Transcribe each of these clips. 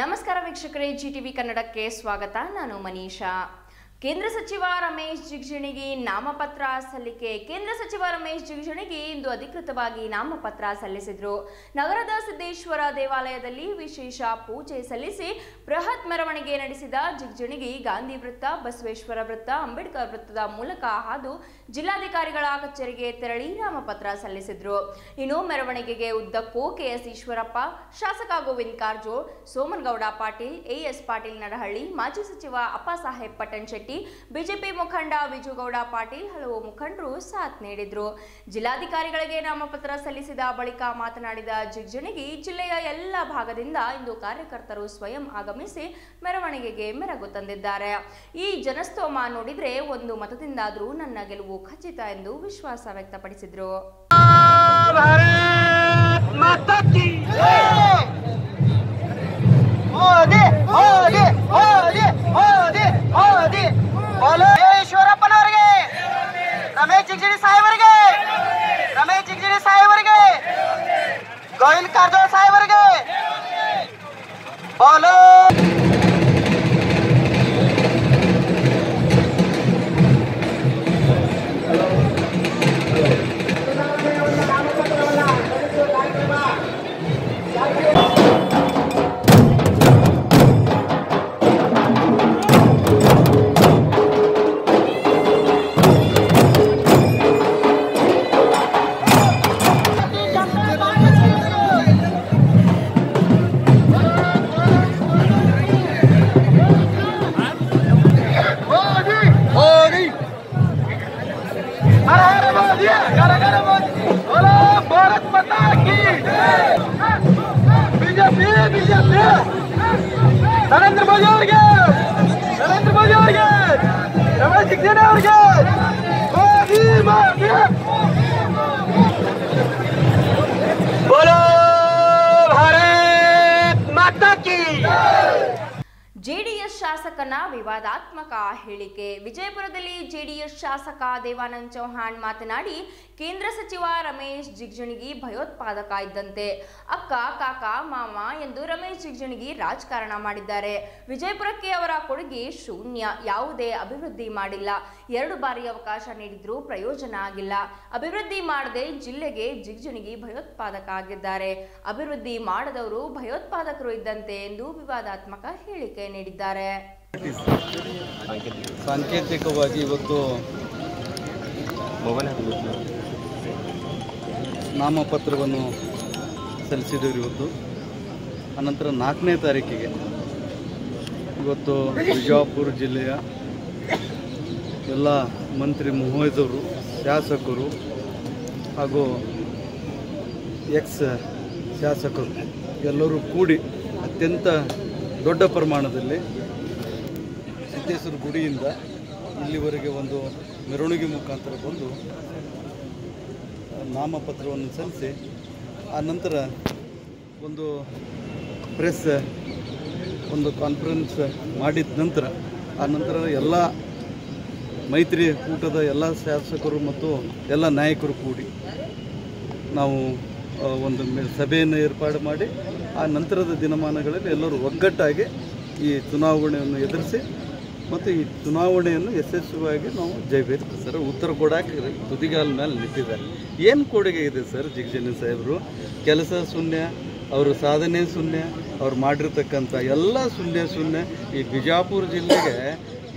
ನಮಸ್ಕಾರ ವೀಕ್ಷಕರೇ G TV ಕನ್ನಡಕ್ಕೆ ಸ್ವಾಗತ. ನಾನು ಮನೀಷಾ. ಕೇಂದ್ರ ಸಚಿವ ರಮೇಶ್ ಜಿಗಜಿಣಿಗೆ ನಾಮಪತ್ರ ಸಲ್ಲಿಕೆ. ಕೇಂದ್ರ ಸಚಿವ ರಮೇಶ್ ಜಿಗಜಿಣಿಗೆ ಇಂದು ಅಧಿಕೃತವಾಗಿ ನಾಮಪತ್ರ ಸಲ್ಲಿಸಿದರು. ನಗರದ ಸಿದ್ದೇಶ್ವರ ದೇವಾಲಯದಲ್ಲಿ ವಿಶೇಷ ಪೂಜೆ ಸಲ್ಲಿಸಿ ಬೃಹತ್ ಮೆರವಣಿಗೆ ನಡೆಸಿದ ಜಿಗಜಿಣಿಗೆ, ಗಾಂಧಿ ವೃತ್ತ, ಬಸವೇಶ್ವರ ವೃತ್ತ, ಅಂಬೇಡ್ಕರ್ ವೃತ್ತದ ಮೂಲಕ ಹಾದು ಜಿಲ್ಲಾಧಿಕಾರಿಗಳ ಕಚೇರಿಗೆ ತೆರಳಿ ನಾಮಪತ್ರ ಸಲ್ಲಿಸಿದ್ರು. ಇನ್ನು ಮೆರವಣಿಗೆಗೆ ಉದ್ದಕ್ಕೂ ಕೆಎಸ್ ಈಶ್ವರಪ್ಪ, ಶಾಸಕ ಗೋವಿಂದ್ ಕಾರಜೋಳ್, ಸೋಮನಗೌಡ ಪಾಟೀಲ್, ಎಎಸ್ ಪಾಟೀಲ್ ನರಹಳ್ಳಿ, ಮಾಜಿ ಸಚಿವ ಅಪ್ಪಾಸಾಹೇಬ್ ಪಟ್ಟಣ್ ಶೆಟ್ಟಿ ಬಿಜೆಪಿ ಮುಖಂಡ ವಿಜುಗೌಡ ಪಾಟೀಲ್ ಹಲವು ಮುಖಂಡರು ಸಾಥ್ ನೀಡಿದ್ರು. ಜಿಲ್ಲಾಧಿಕಾರಿಗಳಿಗೆ ನಾಮಪತ್ರ ಸಲ್ಲಿಸಿದ ಬಳಿಕ ಮಾತನಾಡಿದ ಜಿಗ್ಜಣಿಗಿ, ಜಿಲ್ಲೆಯ ಎಲ್ಲ ಭಾಗದಿಂದ ಇಂದು ಕಾರ್ಯಕರ್ತರು ಸ್ವಯಂ ಆಗಮಿಸಿ ಮೆರವಣಿಗೆಗೆ ಮೆರಗು ತಂದಿದ್ದಾರೆ. ಈ ಜನಸ್ತೋಮ ನೋಡಿದ್ರೆ ಒಂದು ಮತದಿಂದಾದರೂ ನನ್ನ ಗೆಲುವು ಖಚಿತ ಎಂದು ವಿಶ್ವಾಸ ವ್ಯಕ್ತಪಡಿಸಿದರು. Modi Govind Karjol gara-gara bola Bharat Mata ki BJP BJP Narendra Modi ಶಾಸಕನ ವಿವಾದಾತ್ಮಕ ಹೇಳಿಕೆ. ವಿಜಯಪುರದಲ್ಲಿ ಜೆಡಿಎಸ್ ಶಾಸಕ ದೇವಾನಂದ್ ಚೌಹಾಣ್ ಮಾತನಾಡಿ, ಕೇಂದ್ರ ಸಚಿವ ರಮೇಶ್ ಜಿಗಜಿಣಗಿ ಭಯೋತ್ಪಾದಕ ಇದ್ದಂತೆ. ಅಕ್ಕ, ಕಾಕ, ಮಾಮ ಎಂದು ರಮೇಶ್ ಜಿಗಜಿಣಗಿ ರಾಜಕಾರಣ ಮಾಡಿದ್ದಾರೆ. ವಿಜಯಪುರಕ್ಕೆ ಅವರ ಕೊಡುಗೆ ಶೂನ್ಯ. ಯಾವುದೇ ಅಭಿವೃದ್ಧಿ ಮಾಡಿಲ್ಲ. ಎರಡು ಬಾರಿ ಅವಕಾಶ ನೀಡಿದ್ರೂ ಪ್ರಯೋಜನ ಆಗಿಲ್ಲ. ಅಭಿವೃದ್ಧಿ ಮಾಡದೆ ಜಿಲ್ಲೆಗೆ ಜಿಗಜಿಣಗಿ ಭಯೋತ್ಪಾದಕ ಆಗಿದ್ದಾರೆ. ಅಭಿವೃದ್ಧಿ ಮಾಡದವರು ಭಯೋತ್ಪಾದಕರು ಇದ್ದಂತೆ ಎಂದು ವಿವಾದಾತ್ಮಕ ಹೇಳಿಕೆ ನೀಡಿದ್ದಾರೆ. ಸಾಂಕೇತಿಕವಾಗಿ ಇವತ್ತು ನಾಮಪತ್ರವನ್ನು ಸಲ್ಲಿಸಿದರು ಇವತ್ತು. ಅನಂತರ ನಾಲ್ಕನೇ ತಾರೀಕಿಗೆ ಇವತ್ತು ಬಿಜಾಪುರ ಜಿಲ್ಲೆಯ ಎಲ್ಲ ಮಂತ್ರಿ ಮಹೋದವರು ಶಾಸಕರು ಹಾಗೂ ಎಕ್ಸ್ ಶಾಸಕರು ಎಲ್ಲರೂ ಕೂಡಿ ಅತ್ಯಂತ ದೊಡ್ಡ ಪ್ರಮಾಣದಲ್ಲಿ ಸಿದ್ದೇಶ್ವರ ಗುಡಿಯಿಂದ ಇಲ್ಲಿವರೆಗೆ ಒಂದು ಮೆರವಣಿಗೆ ಮುಖಾಂತರ ಬಂದು ನಾಮಪತ್ರವನ್ನು ಸಲ್ಲಿಸಿ, ಆ ನಂತರ ಒಂದು ಪ್ರೆಸ್, ಒಂದು ಕಾನ್ಫರೆನ್ಸ್ ಮಾಡಿದ ನಂತರ, ಆ ನಂತರ ಎಲ್ಲ ಮೈತ್ರಿ ಕೂಟದ ಎಲ್ಲ ಶಾಸಕರು ಮತ್ತು ಎಲ್ಲ ನಾಯಕರು ಕೂಡಿ ನಾವು ಒಂದು ಸಭೆಯನ್ನು ಏರ್ಪಾಡು ಮಾಡಿ, ಆ ನಂತರದ ದಿನಮಾನಗಳಲ್ಲಿ ಎಲ್ಲರೂ ಒಗ್ಗಟ್ಟಾಗಿ ಈ ಚುನಾವಣೆಯನ್ನು ಎದುರಿಸಿ ಮತ್ತು ಈ ಚುನಾವಣೆಯನ್ನು ಯಶಸ್ವಿಯಾಗಿ ನಾವು ಜಯಬೇಕು ಸರ್. ಉತ್ತರ ಕೊಡಕ್ಕೆ ತುದಿಗಾಲ ಮೇಲೆ ನಿಂತಿದ್ದಾರೆ. ಏನು ಕೊಡುಗೆ ಇದೆ ಸರ್ ಜಿಗಜನಿ ಸಾಹೇಬರು? ಕೆಲಸ ಶೂನ್ಯ, ಅವರು ಸಾಧನೆ ಶೂನ್ಯ, ಅವ್ರು ಮಾಡಿರ್ತಕ್ಕಂಥ ಎಲ್ಲ ಶೂನ್ಯ ಶೂನ್ಯ. ಈ ಬಿಜಾಪುರ ಜಿಲ್ಲೆಗೆ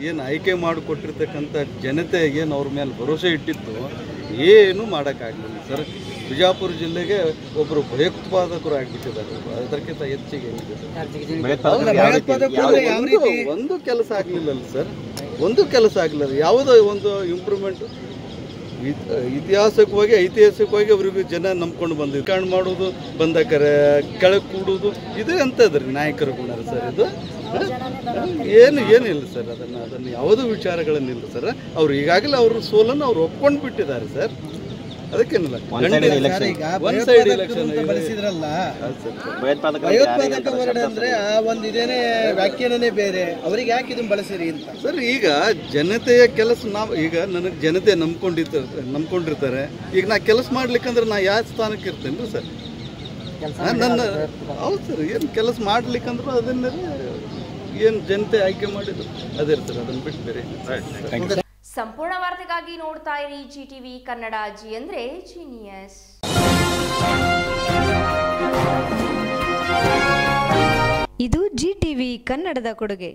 ಏನು ಆಯ್ಕೆ ಮಾಡಿಕೊಟ್ಟಿರ್ತಕ್ಕಂಥ ಜನತೆ ಏನು ಅವ್ರ ಮೇಲೆ ಭರೋಸೆ ಇಟ್ಟಿತ್ತು, ಏನೂ ಮಾಡೋಕ್ಕಾಗಲಿಲ್ಲ ಸರ್. ಬಿಜಾಪುರ ಜಿಲ್ಲೆಗೆ ಒಬ್ಬರು ಭಯೋತ್ಪಾದಕರು ಆಗಿಬಿಟ್ಟಿದ್ದಾರೆ. ಅದಕ್ಕಿಂತ ಹೆಚ್ಚಿಗೆ ಒಂದು ಕೆಲಸ ಆಗ್ಲಿಲ್ಲ ಸರ್. ಒಂದು ಕೆಲಸ ಆಗಲಿಲ್ಲ. ಯಾವುದೋ ಒಂದು ಇಂಪ್ರೂವ್ಮೆಂಟ್ ಇತಿಹಾಸಕವಾಗಿ ಐತಿಹಾಸಿಕವಾಗಿ ಅವ್ರಿಗೂ ಜನ ನಂಬ್ಕೊಂಡು ಬಂದಿದ್ದು ಕಾಣ್ ಮಾಡೋದು ಬಂದಕರೆ ಕೆಳಗೆ ಕೂಡೋದು ಇದು ಅಂತದ್ರಿ ನಾಯಕರ ಗುಣ ಸರ್ ಇದು? ಏನು ಏನಿಲ್ಲ ಸರ್ ಅದನ್ನು ಅದನ್ನು ಯಾವುದು ವಿಚಾರಗಳನ್ನಿಲ್ಲ ಸರ್. ಅವ್ರು ಈಗಾಗಲೇ ಅವ್ರ ಸೋಲನ್ನು ಅವ್ರು ಒಪ್ಕೊಂಡು ಬಿಟ್ಟಿದ್ದಾರೆ ಸರ್. ಅದಕ್ಕೇನಿಲ್ಲ ಒನ್ ಸೈಡ್ ಎಲೆಕ್ಷನ್ ಬಳಸಿದ್ರಲ್ಲ ಭಯೋತ್ಪಾದಕ ವರ್ಡ್ ಅಂದ್ರೆ ಆ ಒಂದು ಇದೇನೆ ವ್ಯಾಖ್ಯಾನನೇ ಬೇರೆ. ಅವ್ರಿಗೆ ಯಾಕೆ ಇದನ್ನ ಬಳಸಿರಿ ಅಂತ? ಸರ್ ಈಗ ಜನತೆಯ ಕೆಲಸ ನಾವು ಈಗ ನನಗೆ ಜನತೆ ನಂಬ್ಕೊಂಡಿರ್ತಾರೆ ನಂಬ್ಕೊಂಡಿರ್ತಾರೆ. ಈಗ ನಾ ಕೆಲಸ ಮಾಡ್ಲಿಕ್ಕಂದ್ರೆ ನಾ ಯಾವ ಸ್ಥಾನಕ್ಕೆ ಇರ್ತೇನ್ರಿ ಸರ್? ನನ್ನ ಹೌದು ಸರ್ ಏನು ಕೆಲಸ ಮಾಡ್ಲಿಕ್ಕಂದ್ರೆ ಅದನ್ನೇ ಏನು ಜನತೆ ಆಯ್ಕೆ ಮಾಡಿದ್ರು ಅದೇ ಇರ್ತದೆ ಅದನ್ನು ಬಿಟ್ಟು ಬೇರೆ. ಸಂಪೂರ್ಣ ವಾರ್ತೆಗಾಗಿ ನೋಡ್ತಾ ಇರಿ ಜಿ ಟಿವಿ ಕನ್ನಡ ಜಿ ಅಂದ್ರೆ ಜೀನಿಯಸ್ ಇದು ಜಿ ಟಿವಿ ಕನ್ನಡದ ಕೊಡುಗೆ.